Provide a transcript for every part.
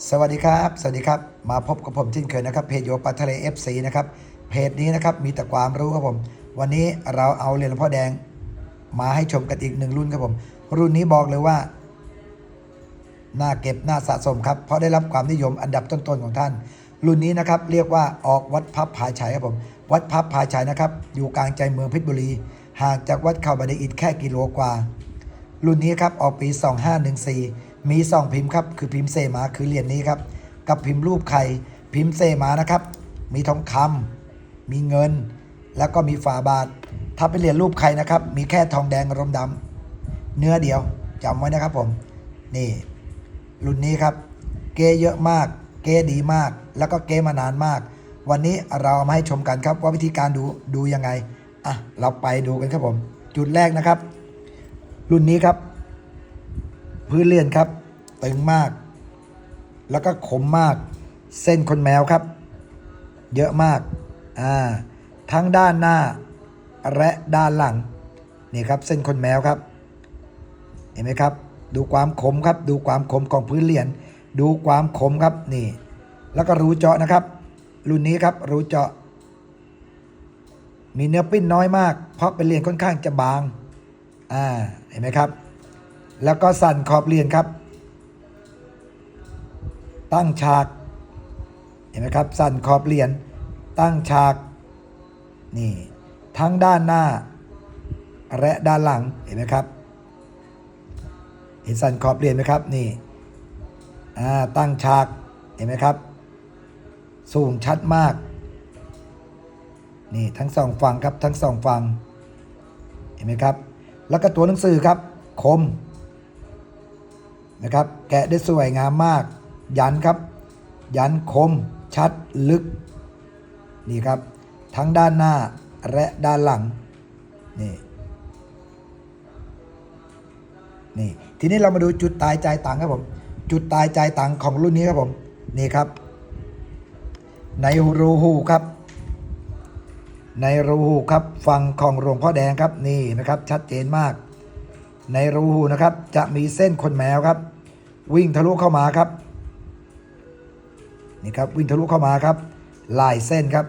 สวัสดีครับ สวัสดีครับ มาพบกับผมเช่นเคยนะครับ เพจโยปัททะเล FC นะครับ เพจนี้นะครับ มีแต่ความรู้ครับผม วันนี้เราเอาเหรียญหลวงพ่อแดง มาให้ชมกันอีกหนึ่งรุ่นครับผม รุ่นนี้บอกเลยว่า น่าเก็บ น่าสะสมครับ เพราะได้รับความนิยมอันดับต้นๆของท่าน รุ่นนี้นะครับ เรียกว่าออกวัดพับผาชัยครับผม วัดพับผาชัยนะครับ อยู่กลางใจเมืองเพชรบุรี ห่างจากวัดเขาบันไดอิฐแค่กิโลกว่า รุ่นนี้ครับ ออกปี 2514 มี 2 พิมพ์ครับคือพิมพ์เซมาคือเหรียญนี้ครับ กับพิมพ์รูปไข่พิมพ์เซมานะครับ มีทองคำมีเงิน แล้วก็มีฝาบาท ถ้าเป็นเหรียญรูปไข่นะครับ มีแค่ทองแดงรมดำเนื้อเดียวจำไว้นะครับผม นี่ รุ่นนี้ครับ เกเยอะมาก เกดีมาก แล้วก็เกมานานมาก วันนี้เราเอามาให้ชมกันครับว่าวิธีการดูดูยังไงอะเราไปดูกันครับผม จุดแรกนะครับ รุ่นนี้ครับ พื้นเลียนครับ ตึงมาก แล้วก็ขมมาก เส้นคนแมวครับ เยอะมาก อ่า ทั้งด้านหน้า และด้านหลัง นี่ครับ เส้นคนแมวครับ เห็นไหมครับ ดูความขมครับ ดูความขมของพื้นเหรียญดูความขมครับ นี่ แล้วก็รูเจาะนะครับ รุ่นนี้ครับ รูเจาะ มีเนื้อปิ้นน้อยมาก เพราะเป็นเหรียญค่อนข้างจะบาง อ่า เห็นไหมครับ แล้วก็สั่นขอบเรียญครับ ตั้งฉาก เห็นไหมครับ สั่นขอบเรียญตั้งฉาก นี่ ทั้งด้านหน้า และด้านหลัง เห็นไหมครับ เห็นสั่นขอบเรียญไหมครับ นี่ อ่า ตั้งฉาก เห็นไหมครับ สูงชัดมาก นี่ทั้งสองฝั่งครับ ทั้งสองฝั่ง เห็นไหมครับ แล้วก็ตัวหนังสือครับ คม นะครับ แกะได้สวยงามมาก ยันครับ ยันคม ชัดลึก นี่ครับ ทั้งด้านหน้าและด้านหลัง นี่นี่ทีนี้เรามาดูจุดตายใจายตังครับผม จุดตายใจายตังของรุ่นนี้ครับผม นี่ครับ ในรูหูครับ ในรูหูครับฝั่งของหลวงพ่อแดงครับนี่นะครับชัดเจนมาก ในรูหูนะครับจะมีเส้นขนแมวครับ วิ่งทะลุเข้ามาครับนี่ครับวิ่งทะลุเข้ามาครับลายเส้นครับ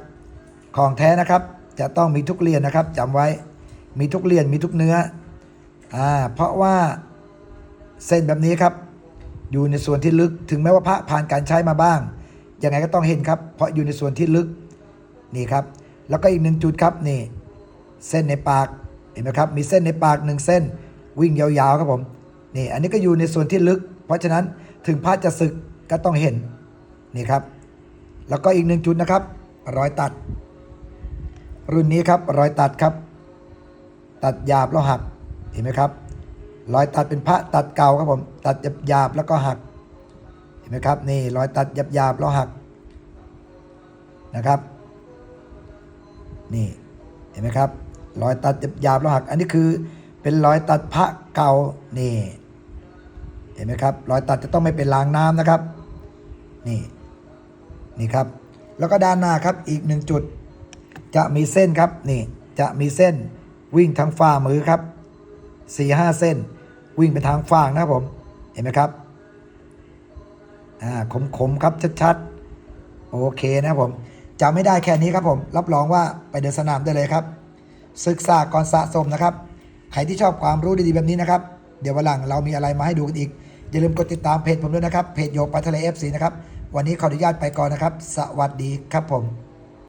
ของแท้นะครับจะต้องมีทุกเรียนนะครับจำไว้มีทุกเรียนมีทุกเนื้ออ่าเพราะว่าเส้นแบบนี้ครับอยู่ในส่วนที่ลึกถึงแม้ว่าพระผ่านการใช้มาบ้างยังไงก็ต้องเห็นครับ เพราะอยู่ในส่วนที่ลึกนี่ครับ แล้วก็อีกหนึ่งจุดครับนี่ เส้นในปากเห็นไหมครับมีเส้นในปากหนึ่งเส้น วิ่งยาวๆครับผมนี่อันนี้ก็อยู่ในส่วนที่ลึก เพราะฉะนั้นถึงพระจะสึกก็ต้องเห็นนี่ครับ แล้วก็อีกหนึ่งจุดนะครับรอยตัด รุ่นนี้ครับรอยตัดครับ ตัดหยาบแล้วหักเห็นไหมครับรอยตัดเป็นพระตัดเก่าครับผมตัดหยาบแล้วก็หักเห็นไหมครับนี่รอยตัดหยาบแล้วหักนะครับ นี่เห็นไหมครับรอยตัดหยาบแล้วหัก อันนี้คือเป็นรอยตัดพระเก่านี่ เห็นไหมครับ รอยตัดจะต้องไม่เป็นรางน้ำนะครับ นี่ นี่ครับ แล้วก็ด้านหน้าครับ อีกหนึ่งจุด จะมีเส้นครับ นี่ จะมีเส้นวิ่งทางฝ่ามือครับสี่ห้าเส้น วิ่งไปทางฝ่างนะครับผม เห็นไหมครับ อ่า คมๆครับ ชัดๆ โอเคนะครับผมจำไม่ได้แค่นี้ครับผม รับรองว่าไปเดินสนามได้เลยครับ ศึกษาก่อนสะสมนะครับ ใครที่ชอบความรู้ดีๆแบบนี้นะครับ เดี๋ยววันหลังเรามีอะไรมาให้ดูกันอีก อย่าลืมกดติดตามเพจผมด้วยนะครับ เพจโยปัททะเลเอฟซีนะครับ วันนี้ขออนุญาตไปก่อนนะครับ สวัสดีครับผม